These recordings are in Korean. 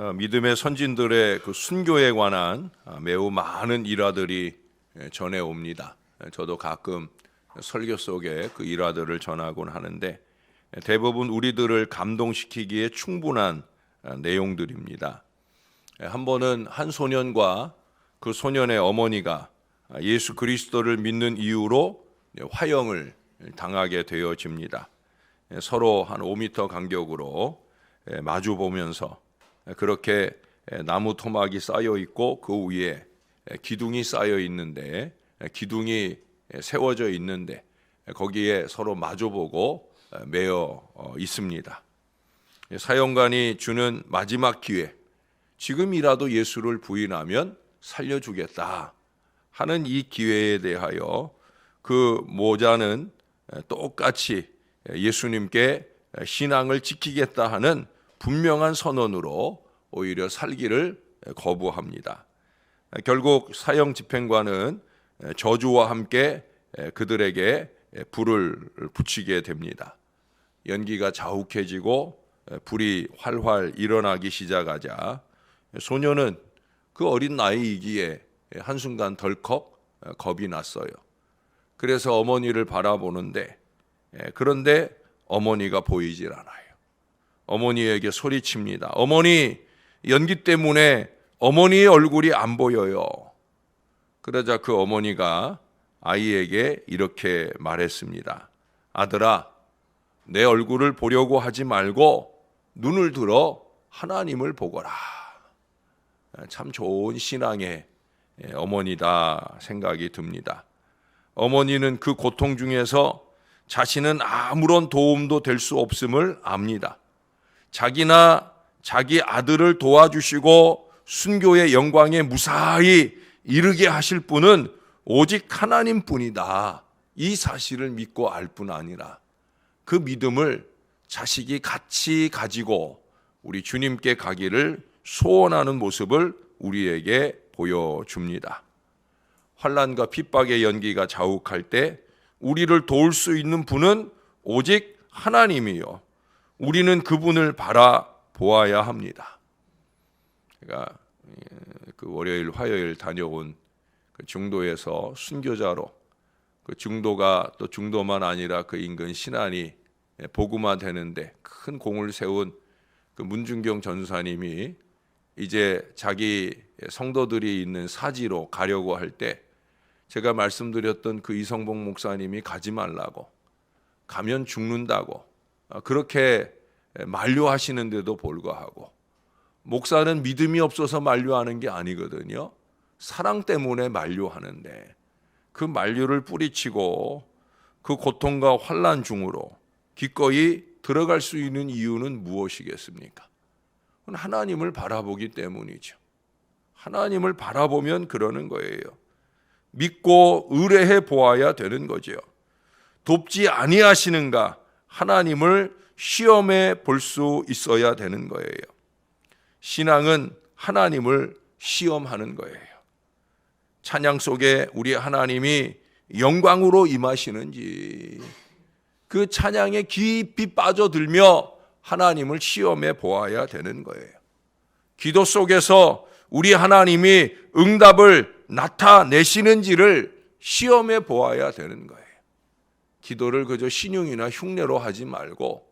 어, 믿음의 선진들의 그 순교에 관한 아, 매우 많은 일화들이 예, 전해옵니다. 예, 저도 가끔 설교 속에 그 일화들을 전하곤 하는데 예, 대부분 우리들을 감동시키기에 충분한 아, 내용들입니다. 예, 한 번은 한 소년과 그 소년의 어머니가 아, 예수 그리스도를 믿는 이유로 예, 화형을 당하게 되어집니다. 예, 서로 한 5m 간격으로 예, 마주 보면서 그렇게 나무 토막이 쌓여 있고 그 위에 기둥이 쌓여 있는데 기둥이 세워져 있는데 거기에 서로 마주보고 매어 있습니다. 사형관이 주는 마지막 기회, 지금이라도 예수를 부인하면 살려주겠다 하는 이 기회에 대하여 그 모자는 똑같이 예수님께 신앙을 지키겠다 하는 분명한 선언으로 오히려 살기를 거부합니다. 결국 사형 집행관은 저주와 함께 그들에게 불을 붙이게 됩니다. 연기가 자욱해지고 불이 활활 일어나기 시작하자 소녀는 그 어린 나이이기에 한순간 덜컥 겁이 났어요. 그래서 어머니를 바라보는데 그런데 어머니가 보이질 않아요. 어머니에게 소리칩니다. 어머니, 연기 때문에 어머니의 얼굴이 안 보여요. 그러자 그 어머니가 아이에게 이렇게 말했습니다. 아들아, 내 얼굴을 보려고 하지 말고 눈을 들어 하나님을 보거라. 참 좋은 신앙의 어머니다 생각이 듭니다. 어머니는 그 고통 중에서 자신은 아무런 도움도 될 수 없음을 압니다. 자기나 자기 아들을 도와주시고 순교의 영광에 무사히 이르게 하실 분은 오직 하나님 뿐이다. 이 사실을 믿고 알 뿐 아니라 그 믿음을 자식이 같이 가지고 우리 주님께 가기를 소원하는 모습을 우리에게 보여줍니다. 환란과 핍박의 연기가 자욱할 때 우리를 도울 수 있는 분은 오직 하나님이요. 우리는 그분을 바라보아야 합니다. 제가 그 월요일, 화요일 다녀온 그 중도에서 순교자로 그 중도가 또 중도만 아니라 그 인근 신안이 복음화 되는데 큰 공을 세운 그 문중경 전사님이 이제 자기 성도들이 있는 사지로 가려고 할 때 제가 말씀드렸던 그 이성봉 목사님이 가지 말라고 가면 죽는다고 아, 그렇게 만류하시는데도 불구하고 목사는 믿음이 없어서 만류하는 게 아니거든요. 사랑 때문에 만류하는데 그 만류를 뿌리치고 그 고통과 환란 중으로 기꺼이 들어갈 수 있는 이유는 무엇이겠습니까? 하나님을 바라보기 때문이죠. 하나님을 바라보면 그러는 거예요. 믿고 의뢰해 보아야 되는 거죠. 돕지 아니하시는가 하나님을 시험해 볼 수 있어야 되는 거예요. 신앙은 하나님을 시험하는 거예요. 찬양 속에 우리 하나님이 영광으로 임하시는지 그 찬양에 깊이 빠져들며 하나님을 시험해 보아야 되는 거예요. 기도 속에서 우리 하나님이 응답을 나타내시는지를 시험해 보아야 되는 거예요. 기도를 그저 신용이나 흉내로 하지 말고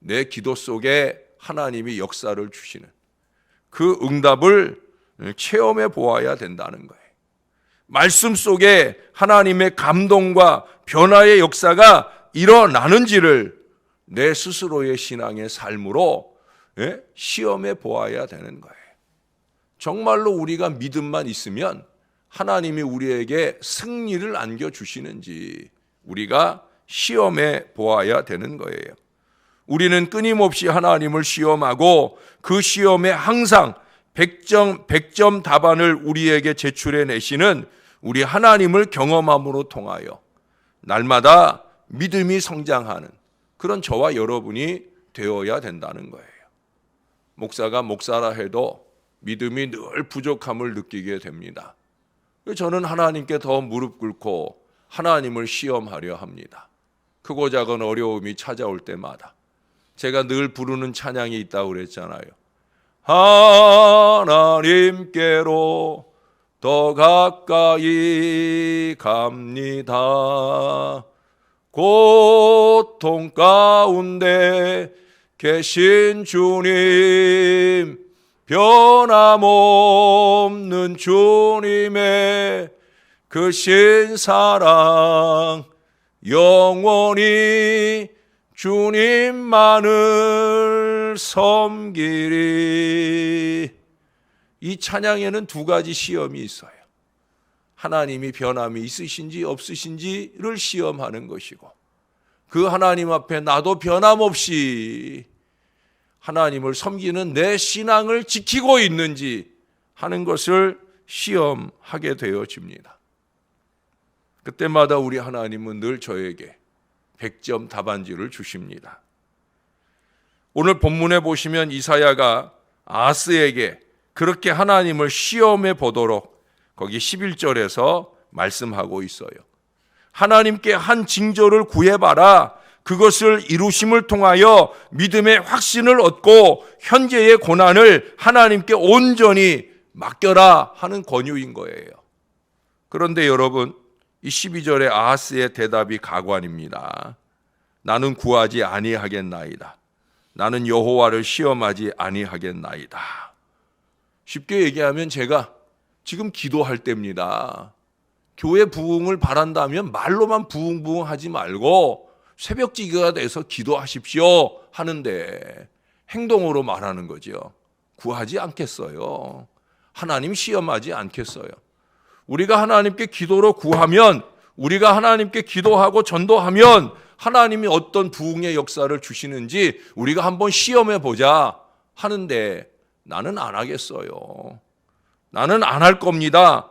내 기도 속에 하나님이 역사를 주시는 그 응답을 체험해 보아야 된다는 거예요. 말씀 속에 하나님의 감동과 변화의 역사가 일어나는지를 내 스스로의 신앙의 삶으로 예? 시험해 보아야 되는 거예요. 정말로 우리가 믿음만 있으면 하나님이 우리에게 승리를 안겨 주시는지 우리가 시험해 보아야 되는 거예요. 우리는 끊임없이 하나님을 시험하고 그 시험에 항상 100점, 100점 답안을 우리에게 제출해 내시는 우리 하나님을 경험함으로 통하여 날마다 믿음이 성장하는 그런 저와 여러분이 되어야 된다는 거예요. 목사가 목사라 해도 믿음이 늘 부족함을 느끼게 됩니다. 저는 하나님께 더 무릎 꿇고 하나님을 시험하려 합니다. 크고 작은 어려움이 찾아올 때마다 제가 늘 부르는 찬양이 있다고 그랬잖아요. 하나님께로 더 가까이 갑니다. 고통 가운데 계신 주님, 변함없는 주님의 그 신사랑 영원히 주님만을 섬기리. 이 찬양에는 두 가지 시험이 있어요. 하나님이 변함이 있으신지 없으신지를 시험하는 것이고, 그 하나님 앞에 나도 변함없이 하나님을 섬기는 내 신앙을 지키고 있는지 하는 것을 시험하게 되어집니다. 그때마다 우리 하나님은 늘 저에게 100점 답안지를 주십니다. 오늘 본문에 보시면 이사야가 아스에게 그렇게 하나님을 시험해 보도록 거기 11절에서 말씀하고 있어요. 하나님께 한 징조를 구해봐라. 그것을 이루심을 통하여 믿음의 확신을 얻고 현재의 고난을 하나님께 온전히 맡겨라 하는 권유인 거예요. 그런데 여러분, 이 12절의 아하스의 대답이 가관입니다. 나는 구하지 아니하겠나이다. 나는 여호와를 시험하지 아니하겠나이다. 쉽게 얘기하면 제가 지금 기도할 때입니다. 교회 부흥을 바란다면 말로만 부흥부흥 하지 말고 새벽지기가 돼서 기도하십시오 하는데 행동으로 말하는 거죠. 구하지 않겠어요. 하나님 시험하지 않겠어요. 우리가 하나님께 기도로 구하면 우리가 하나님께 기도하고 전도하면 하나님이 어떤 부흥의 역사를 주시는지 우리가 한번 시험해 보자 하는데 나는 안 하겠어요. 나는 안 할 겁니다.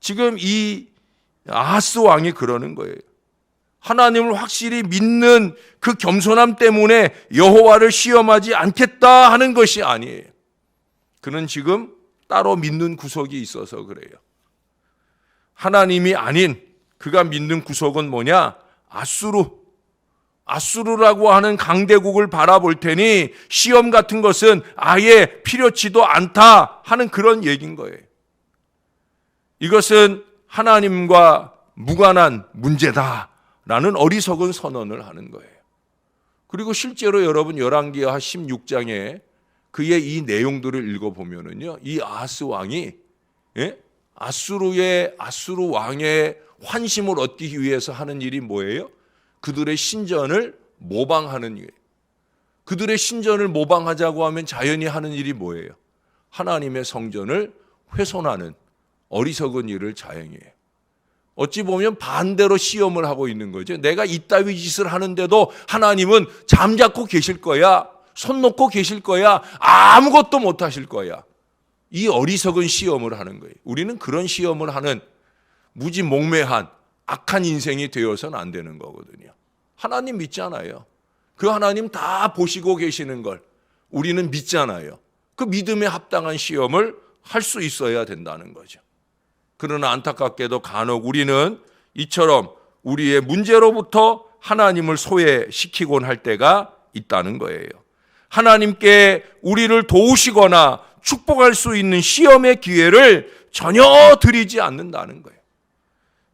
지금 이 아하스 왕이 그러는 거예요. 하나님을 확실히 믿는 그 겸손함 때문에 여호와를 시험하지 않겠다 하는 것이 아니에요. 그는 지금 따로 믿는 구석이 있어서 그래요. 하나님이 아닌 그가 믿는 구석은 뭐냐? 아수르. 아수르라고 하는 강대국을 바라볼 테니 시험 같은 것은 아예 필요치도 않다 하는 그런 얘기인 거예요. 이것은 하나님과 무관한 문제다라는 어리석은 선언을 하는 거예요. 그리고 실제로 여러분 열왕기하 16장에 그의 이 내용들을 읽어 보면은요. 이 아스 왕이 예? 아수르의 아수르 왕의 환심을 얻기 위해서 하는 일이 뭐예요? 그들의 신전을 모방하는 일. 그들의 신전을 모방하자고 하면 자연히 하는 일이 뭐예요? 하나님의 성전을 훼손하는 어리석은 일을 자행해요. 어찌 보면 반대로 시험을 하고 있는 거죠. 내가 이따위 짓을 하는데도 하나님은 잠자코 계실 거야. 손 놓고 계실 거야. 아무것도 못 하실 거야. 이 어리석은 시험을 하는 거예요. 우리는 그런 시험을 하는 무지몽매한 악한 인생이 되어서는 안 되는 거거든요. 하나님 믿잖아요. 그 하나님 다 보시고 계시는 걸 우리는 믿잖아요. 그 믿음에 합당한 시험을 할 수 있어야 된다는 거죠. 그러나 안타깝게도 간혹 우리는 이처럼 우리의 문제로부터 하나님을 소외시키곤 할 때가 있다는 거예요. 하나님께 우리를 도우시거나 축복할 수 있는 시험의 기회를 전혀 드리지 않는다는 거예요.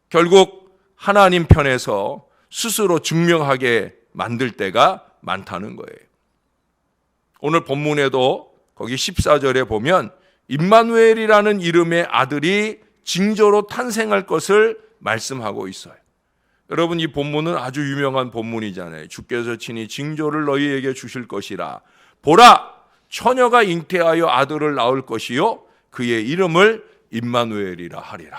결국 하나님 편에서 스스로 증명하게 만들 때가 많다는 거예요. 오늘 본문에도 거기 14절에 보면 임마누엘이라는 이름의 아들이 징조로 탄생할 것을 말씀하고 있어요. 여러분 이 본문은 아주 유명한 본문이잖아요. 주께서 친히 징조를 너희에게 주실 것이라. 보라 처녀가 잉태하여 아들을 낳을 것이요 그의 이름을 임마누엘이라 하리라.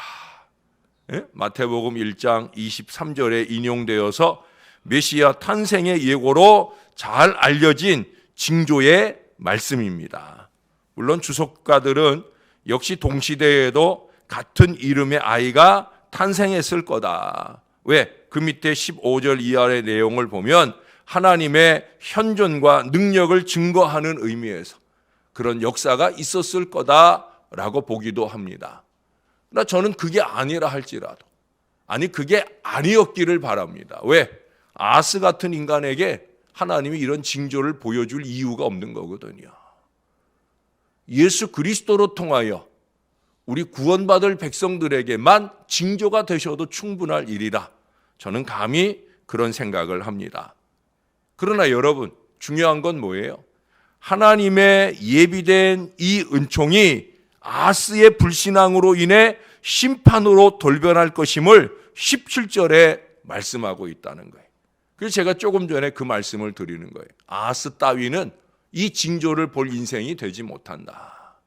예? 마태복음 1장 23절에 인용되어서 메시아 탄생의 예고로 잘 알려진 징조의 말씀입니다. 물론 주석가들은 역시 동시대에도 같은 이름의 아이가 탄생했을 거다. 왜? 그 밑에 15절 이하의 내용을 보면 하나님의 현존과 능력을 증거하는 의미에서 그런 역사가 있었을 거다라고 보기도 합니다. 그러나 저는 그게 아니라 할지라도 아니 그게 아니었기를 바랍니다. 왜? 아스 같은 인간에게 하나님이 이런 징조를 보여줄 이유가 없는 거거든요. 예수 그리스도로 통하여 우리 구원받을 백성들에게만 징조가 되셔도 충분할 일이라 저는 감히 그런 생각을 합니다. 그러나 여러분, 중요한 건 뭐예요? 하나님의 예비된 이 은총이 아스의 불신앙으로 인해 심판으로 돌변할 것임을 17절에 말씀하고 있다는 거예요. 그래서 제가 조금 전에 그 말씀을 드리는 거예요. 아스 따위는 이 징조를 볼 인생이 되지 못한다.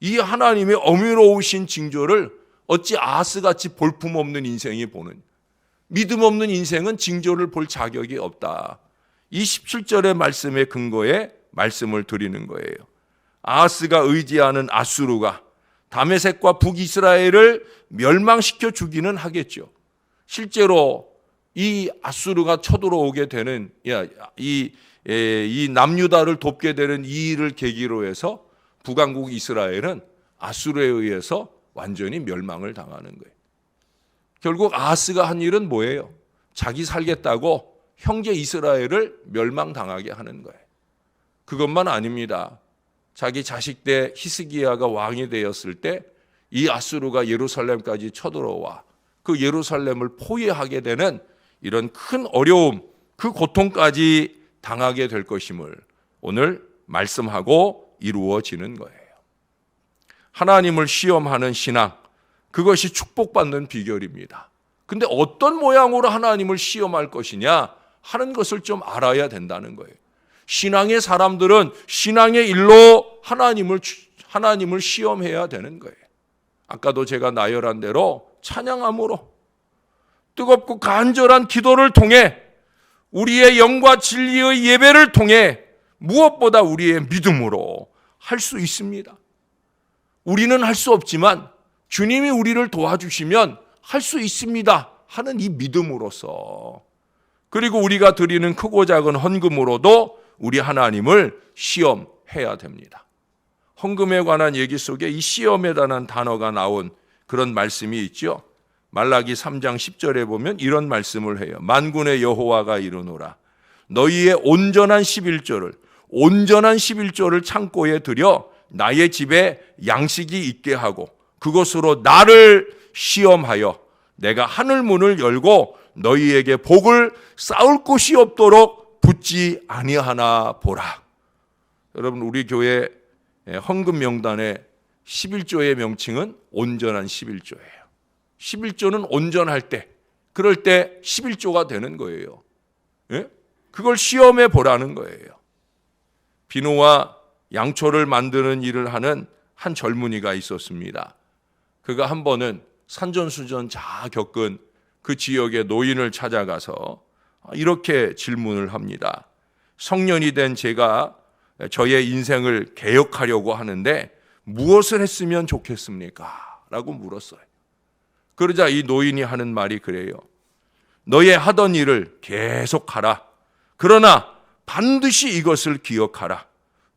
이 하나님의 어미로우신 징조를 어찌 아스같이 볼품없는 인생이 보는 믿음 없는 인생은 징조를 볼 자격이 없다. 이 17절의 말씀의 근거에 말씀을 드리는 거예요. 아스가 의지하는 아수르가 다메섹과 북이스라엘을 멸망시켜 주기는 하겠죠. 실제로 이 아수르가 쳐들어오게 되는 이, 이 남유다를 돕게 되는 이 일을 계기로 해서 북왕국 이스라엘은 아수르에 의해서 완전히 멸망을 당하는 거예요. 결국 아스가 한 일은 뭐예요? 자기 살겠다고 형제 이스라엘을 멸망당하게 하는 거예요. 그것만 아닙니다. 자기 자식 때 히스기야가 왕이 되었을 때 이 아수르가 예루살렘까지 쳐들어와 그 예루살렘을 포위하게 되는 이런 큰 어려움, 그 고통까지 당하게 될 것임을 오늘 말씀하고 이루어지는 거예요. 하나님을 시험하는 신앙, 그것이 축복받는 비결입니다. 근데 어떤 모양으로 하나님을 시험할 것이냐 하는 것을 좀 알아야 된다는 거예요. 신앙의 사람들은 신앙의 일로 하나님을 하나님을 시험해야 되는 거예요. 아까도 제가 나열한 대로 찬양함으로 뜨겁고 간절한 기도를 통해 우리의 영과 진리의 예배를 통해 무엇보다 우리의 믿음으로 할 수 있습니다. 우리는 할 수 없지만 주님이 우리를 도와주시면 할 수 있습니다. 하는 이 믿음으로서 그리고 우리가 드리는 크고 작은 헌금으로도 우리 하나님을 시험해야 됩니다. 헌금에 관한 얘기 속에 이 시험에 관한 단어가 나온 그런 말씀이 있죠. 말라기 3장 10절에 보면 이런 말씀을 해요. 만군의 여호와가 이르노라. 너희의 온전한 11조를 온전한 11조를 창고에 들여 나의 집에 양식이 있게 하고 그것으로 나를 시험하여 내가 하늘 문을 열고 너희에게 복을 쌓을 곳이 없도록 붙지 아니하나 보라. 여러분 우리 교회 헌금 명단에 11조의 명칭은 온전한 11조예요. 11조는 온전할 때, 그럴 때 11조가 되는 거예요. 예? 그걸 시험해 보라는 거예요. 비누와 양초를 만드는 일을 하는 한 젊은이가 있었습니다. 그가 한 번은 산전수전 자 겪은 그 지역의 노인을 찾아가서 이렇게 질문을 합니다. 성년이 된 제가 저의 인생을 개혁하려고 하는데 무엇을 했으면 좋겠습니까? 라고 물었어요. 그러자 이 노인이 하는 말이 그래요. 너의 하던 일을 계속하라. 그러나 반드시 이것을 기억하라.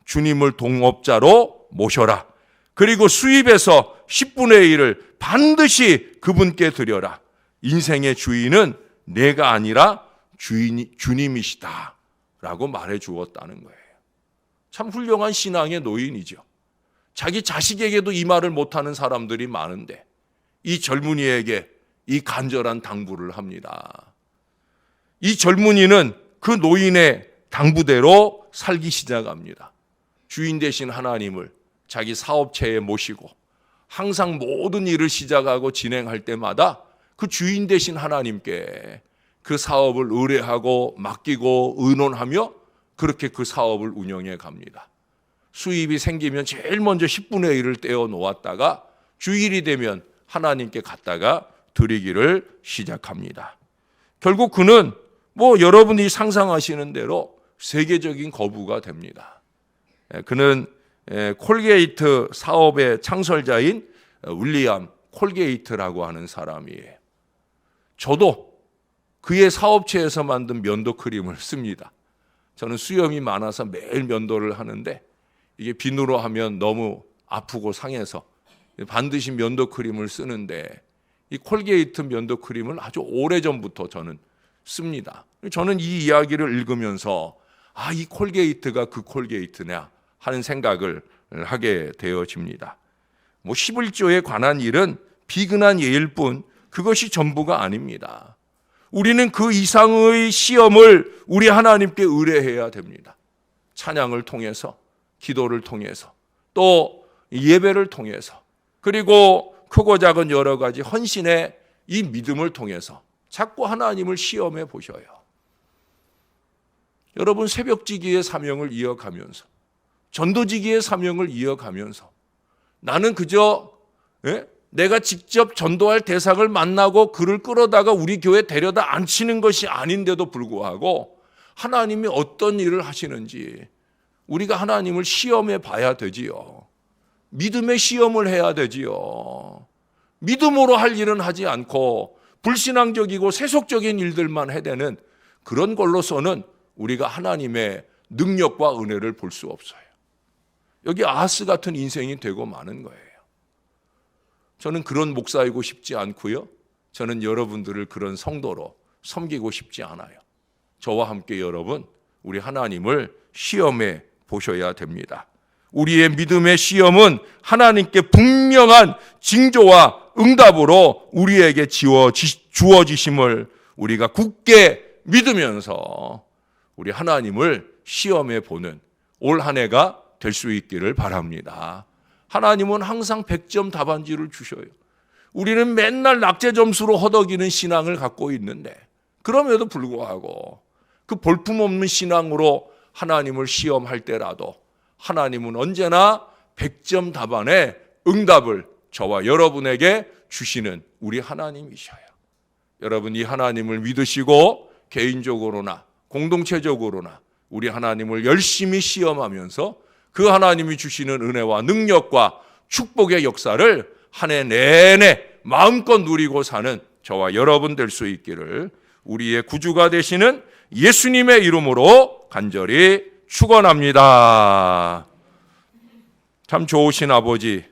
주님을 동업자로 모셔라. 그리고 수입에서 10분의 1을 반드시 그분께 드려라. 인생의 주인은 내가 아니라 주인, 주님이시다. 라고 말해 주었다는 거예요. 참 훌륭한 신앙의 노인이죠. 자기 자식에게도 이 말을 못하는 사람들이 많은데 이 젊은이에게 이 간절한 당부를 합니다. 이 젊은이는 그 노인의 당부대로 살기 시작합니다. 주인 되신 하나님을 자기 사업체에 모시고 항상 모든 일을 시작하고 진행할 때마다 그 주인 되신 하나님께 그 사업을 의뢰하고 맡기고 의논하며 그렇게 그 사업을 운영해 갑니다. 수입이 생기면 제일 먼저 10분의 1을 떼어 놓았다가 주일이 되면 하나님께 갖다가 드리기를 시작합니다. 결국 그는 뭐 여러분이 상상하시는 대로 세계적인 거부가 됩니다. 예, 그는 예, 콜게이트 사업의 창설자인 윌리엄 콜게이트라고 하는 사람이에요. 저도 그의 사업체에서 만든 면도 크림을 씁니다. 저는 수염이 많아서 매일 면도를 하는데 이게 비누로 하면 너무 아프고 상해서 반드시 면도 크림을 쓰는데 이 콜게이트 면도 크림을 아주 오래 전부터 저는 씁니다. 저는 이 이야기를 읽으면서 아, 이 콜게이트가 그 콜게이트냐 하는 생각을 하게 되어집니다. 뭐 11조에 관한 일은 비근한 예일 뿐 그것이 전부가 아닙니다. 우리는 그 이상의 시험을 우리 하나님께 의뢰해야 됩니다. 찬양을 통해서, 기도를 통해서, 또 예배를 통해서, 그리고 크고 작은 여러 가지 헌신의 이 믿음을 통해서 자꾸 하나님을 시험해 보셔요. 여러분 새벽지기의 사명을 이어가면서 전도지기의 사명을 이어가면서 나는 그저 예? 내가 직접 전도할 대상을 만나고 그를 끌어다가 우리 교회 데려다 앉히는 것이 아닌데도 불구하고 하나님이 어떤 일을 하시는지 우리가 하나님을 시험해 봐야 되지요. 믿음의 시험을 해야 되지요. 믿음으로 할 일은 하지 않고 불신앙적이고 세속적인 일들만 해대는 그런 걸로서는 우리가 하나님의 능력과 은혜를 볼 수 없어요. 여기 아하스 같은 인생이 되고 마는 거예요. 저는 그런 목사이고 싶지 않고요. 저는 여러분들을 그런 성도로 섬기고 싶지 않아요. 저와 함께 여러분, 우리 하나님을 시험해 보셔야 됩니다. 우리의 믿음의 시험은 하나님께 분명한 징조와 응답으로 우리에게 주어지심을 우리가 굳게 믿으면서 우리 하나님을 시험해 보는 올 한 해가 될 수 있기를 바랍니다. 하나님은 항상 100점 답안지를 주셔요. 우리는 맨날 낙제 점수로 허덕이는 신앙을 갖고 있는데 그럼에도 불구하고 그 볼품없는 신앙으로 하나님을 시험할 때라도 하나님은 언제나 100점 답안의 응답을 저와 여러분에게 주시는 우리 하나님이셔요. 여러분 이 하나님을 믿으시고 개인적으로나 공동체적으로나 우리 하나님을 열심히 시험하면서 그 하나님이 주시는 은혜와 능력과 축복의 역사를 한 해 내내 마음껏 누리고 사는 저와 여러분 될 수 있기를 우리의 구주가 되시는 예수님의 이름으로 간절히 축원합니다. 참 좋으신 아버지,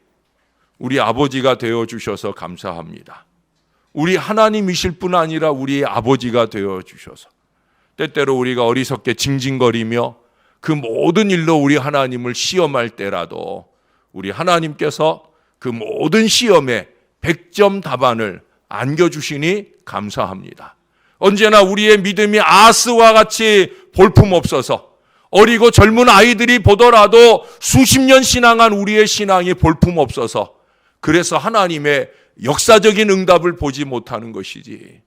우리 아버지가 되어 주셔서 감사합니다. 우리 하나님이실 뿐 아니라 우리의 아버지가 되어 주셔서 때때로 우리가 어리석게 징징거리며 그 모든 일로 우리 하나님을 시험할 때라도 우리 하나님께서 그 모든 시험에 100점 답안을 안겨주시니 감사합니다. 언제나 우리의 믿음이 아스와 같이 볼품없어서 어리고 젊은 아이들이 보더라도 수십 년 신앙한 우리의 신앙이 볼품없어서 그래서 하나님의 역사적인 응답을 보지 못하는 것이지.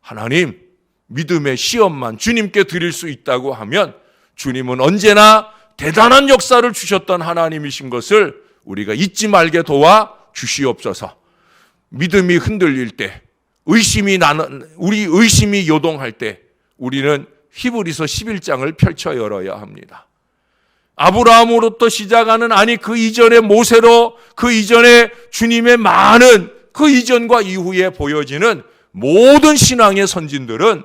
하나님, 믿음의 시험만 주님께 드릴 수 있다고 하면 주님은 언제나 대단한 역사를 주셨던 하나님이신 것을 우리가 잊지 말게 도와 주시옵소서. 믿음이 흔들릴 때, 의심이 나는, 우리 의심이 요동할 때, 우리는 히브리서 11장을 펼쳐 열어야 합니다. 아브라함으로부터 시작하는 아니 그 이전의 모세로 그 이전에 주님의 많은 그 이전과 이후에 보여지는 모든 신앙의 선진들은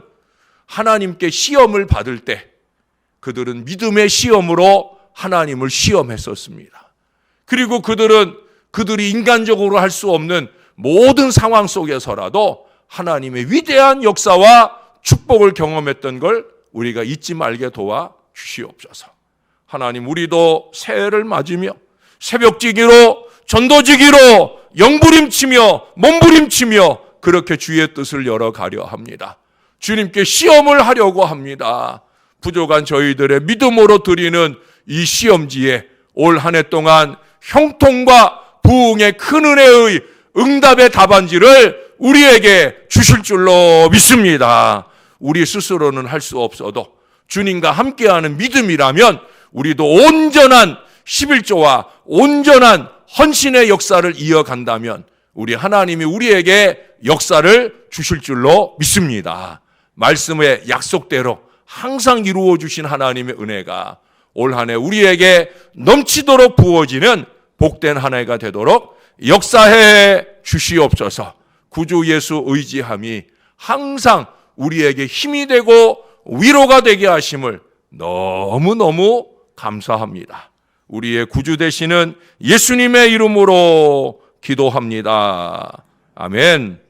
하나님께 시험을 받을 때 그들은 믿음의 시험으로 하나님을 시험했었습니다. 그리고 그들은 그들이 인간적으로 할 수 없는 모든 상황 속에서라도 하나님의 위대한 역사와 축복을 경험했던 걸 우리가 잊지 말게 도와 주시옵소서. 하나님 우리도 새해를 맞으며 새벽지기로 전도지기로 영부림치며 몸부림치며 그렇게 주의 뜻을 열어가려 합니다. 주님께 시험을 하려고 합니다. 부족한 저희들의 믿음으로 드리는 이 시험지에 올 한 해 동안 형통과 부흥의 큰 은혜의 응답의 답안지를 우리에게 주실 줄로 믿습니다. 우리 스스로는 할 수 없어도 주님과 함께하는 믿음이라면 우리도 온전한 11조와 온전한 헌신의 역사를 이어간다면 우리 하나님이 우리에게 역사를 주실 줄로 믿습니다. 말씀의 약속대로 항상 이루어 주신 하나님의 은혜가 올 한해 우리에게 넘치도록 부어지는 복된 한 해가 되도록 역사해 주시옵소서. 구주 예수 의지함이 항상 우리에게 힘이 되고 위로가 되게 하심을 너무너무 감사합니다. 우리의 구주 되시는 예수님의 이름으로 기도합니다. 아멘.